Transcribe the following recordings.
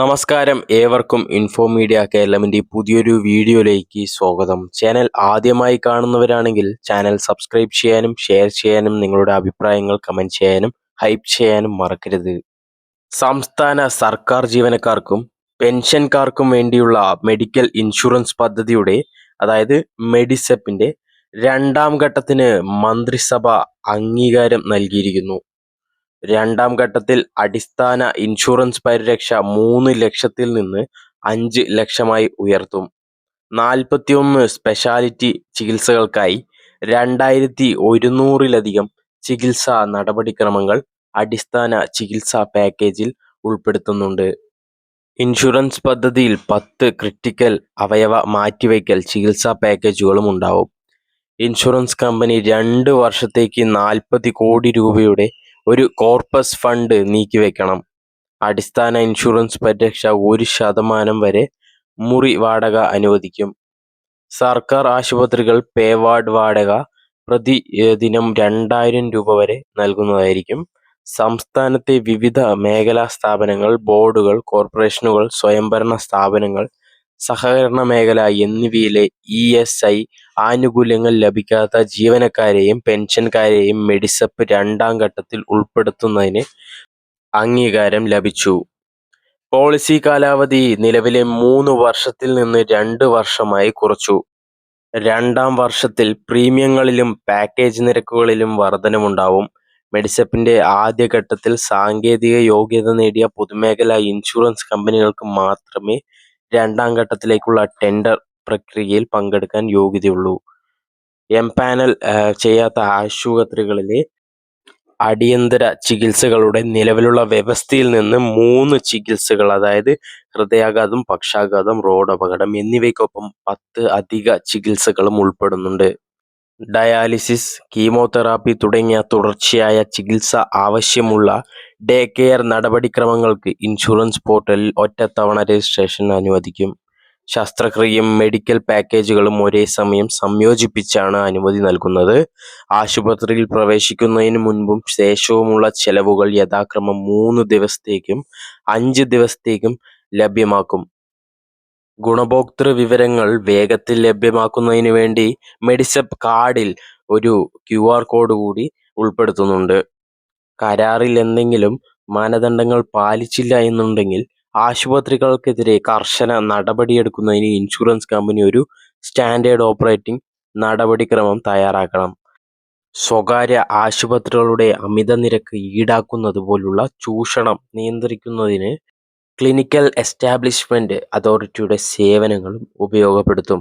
നമസ്കാരം. ഏവർക്കും info media കേരളമിന്റെ പുതിയൊരു വീഡിയോയിലേക്ക് സ്വാഗതം. ചാനൽ ആദ്യമായി കാണുന്നവരാണെങ്കിൽ ചാനൽ സബ്സ്ക്രൈബ് ചെയ്യാനും ഷെയർ ചെയ്യാനും നിങ്ങളുടെ അഭിപ്രായങ്ങൾ കമന്റ് ചെയ്യാനും ഹൈപ്പ് ചെയ്യാനും മറക്കരുത്. സംസ്ഥാന സർക്കാർ ജീവനക്കാർക്കും പെൻഷൻകാർക്കും വേണ്ടിയുള്ള മെഡിക്കൽ ഇൻഷുറൻസ് പദ്ധതിയുടെ അതായത് മെഡിസെപ്പിന്റെ രണ്ടാം ഘട്ടത്തിന് മന്ത്രിസഭ അംഗീകാരം നൽകിയിരിക്കുന്നു. രണ്ടാം ഘട്ടത്തിൽ അടിസ്ഥാന ഇൻഷുറൻസ് പരിരക്ഷ മൂന്ന് ലക്ഷത്തിൽ നിന്ന് അഞ്ച് ലക്ഷമായി ഉയർത്തും. നാൽപ്പത്തിയൊന്ന് സ്പെഷ്യാലിറ്റി ചികിത്സകൾക്കായി രണ്ടായിരത്തി ഒരുന്നൂറിലധികം ചികിത്സാ നടപടിക്രമങ്ങൾ അടിസ്ഥാന ചികിത്സാ പാക്കേജിൽ ഉൾപ്പെടുത്തുന്നുണ്ട്. ഇൻഷുറൻസ് പദ്ധതിയിൽ പത്ത് ക്രിട്ടിക്കൽ അവയവ മാറ്റിവയ്ക്കൽ ചികിത്സാ പാക്കേജുകളും ഉണ്ടാവും. ഇൻഷുറൻസ് കമ്പനി രണ്ട് വർഷത്തേക്ക് നാൽപ്പത് കോടി രൂപയുടെ ഒരു കോർപ്പസ് ഫണ്ട് നീക്കി വെക്കണം. അടിസ്ഥാന ഇൻഷുറൻസ് പരിരക്ഷ ഒരു ശതമാനം വരെ മുറി വാടക അനുവദിക്കും. സർക്കാർ ആശുപത്രികൾ പേവാർഡ് വാടക പ്രതിദിനം രണ്ടായിരം രൂപ വരെ നൽകുന്നതായിരിക്കും. സംസ്ഥാനത്തെ വിവിധ മേഖലാ സ്ഥാപനങ്ങൾ ബോർഡുകൾ കോർപ്പറേഷനുകൾ സ്വയംഭരണ സ്ഥാപനങ്ങൾ സഹകരണ മേഖല എന്നിവയിലെ ഇ എസ് ഐ ആനുകൂല്യങ്ങൾ ലഭിക്കാത്ത ജീവനക്കാരെയും പെൻഷൻകാരെയും മെഡിസപ്പ് രണ്ടാം ഘട്ടത്തിൽ ഉൾപ്പെടുത്തുന്നതിന് അംഗീകാരം ലഭിച്ചു. പോളിസി കാലാവധി നിലവിലെ മൂന്ന് വർഷത്തിൽ നിന്ന് രണ്ട് വർഷമായി കുറച്ചു. രണ്ടാം വർഷത്തിൽ പ്രീമിയങ്ങളിലും പാക്കേജ് നിരക്കുകളിലും വർധനമുണ്ടാവും മെഡിസപ്പിന്റെ ആദ്യഘട്ടത്തിൽ സാങ്കേതിക യോഗ്യത നേടിയ പൊതുമേഖലാ ഇൻഷുറൻസ് കമ്പനികൾക്ക് മാത്രമേ രണ്ടാം ഘട്ടത്തിലേക്കുള്ള ടെൻഡർ പ്രക്രിയയിൽ പങ്കെടുക്കാൻ യോഗ്യതയുള്ളൂ. എം പാനൽ ചെയ്യാത്ത ആശുപത്രികളിലെ അടിയന്തര ചികിത്സകളുടെ നിലവിലുള്ള വ്യവസ്ഥയിൽ നിന്ന് മൂന്ന് ചികിത്സകൾ അതായത് ഹൃദയാഘാതം പക്ഷാഘാതം റോഡ് അപകടം എന്നിവയ്ക്കൊപ്പം പത്ത് അധിക ചികിത്സകളും ഉൾപ്പെടുന്നുണ്ട്. ഡയാലിസിസ് കീമോതെറാപ്പി തുടങ്ങിയ തുടർച്ചയായ ചികിത്സ ആവശ്യമുള്ള ഡേ കെയർ നടപടിക്രമങ്ങൾക്ക് ഇൻഷുറൻസ് പോർട്ടലിൽ ഒറ്റത്തവണ രജിസ്ട്രേഷൻ അനുവദിക്കും. ശസ്ത്രക്രിയയും മെഡിക്കൽ പാക്കേജുകളും ഒരേ സമയം സംയോജിപ്പിച്ചാണ് അനുമതി നൽകുന്നത്. ആശുപത്രിയിൽ പ്രവേശിക്കുന്നതിന് മുൻപും ശേഷവുമുള്ള ചെലവുകൾ യഥാക്രമം മൂന്ന് ദിവസത്തേക്കും അഞ്ച് ദിവസത്തേക്കും ലഭ്യമാക്കും. ഗുണഭോക്തൃ വിവരങ്ങൾ വേഗത്തിൽ ലഭ്യമാക്കുന്നതിന് വേണ്ടി മെഡിസപ്പ് കാർഡിൽ ഒരു ക്യു ആർ കോഡ് കൂടി ഉൾപ്പെടുത്തുന്നുണ്ട്. കരാറിൽ എന്തെങ്കിലും മാനദണ്ഡങ്ങൾ പാലിച്ചില്ല എന്നുണ്ടെങ്കിൽ ആശുപത്രികൾക്കെതിരെ കർശന നടപടിയെടുക്കുന്നതിന് ഇൻഷുറൻസ് കമ്പനി ഒരു സ്റ്റാൻഡേർഡ് ഓപ്പറേറ്റിംഗ് നടപടിക്രമം തയ്യാറാക്കണം. സ്വകാര്യ ആശുപത്രികളുടെ അമിത നിരക്ക് ഈടാക്കുന്നത് പോലുള്ള ചൂഷണം നിയന്ത്രിക്കുന്നതിന് ക്ലിനിക്കൽ എസ്റ്റാബ്ലിഷ്മെന്റ് അതോറിറ്റിയുടെ സേവനങ്ങളും ഉപയോഗപ്പെടുത്തും.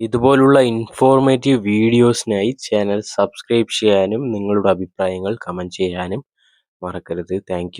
ഇതുപോലുള്ള ഇൻഫോർമേറ്റീവ് വീഡിയോസിനായി ചാനൽ സബ്സ്ക്രൈബ് ചെയ്യാനും നിങ്ങളുടെ അഭിപ്രായങ്ങൾ കമന്റ് ചെയ്യാനും മറക്കരുത്. താങ്ക്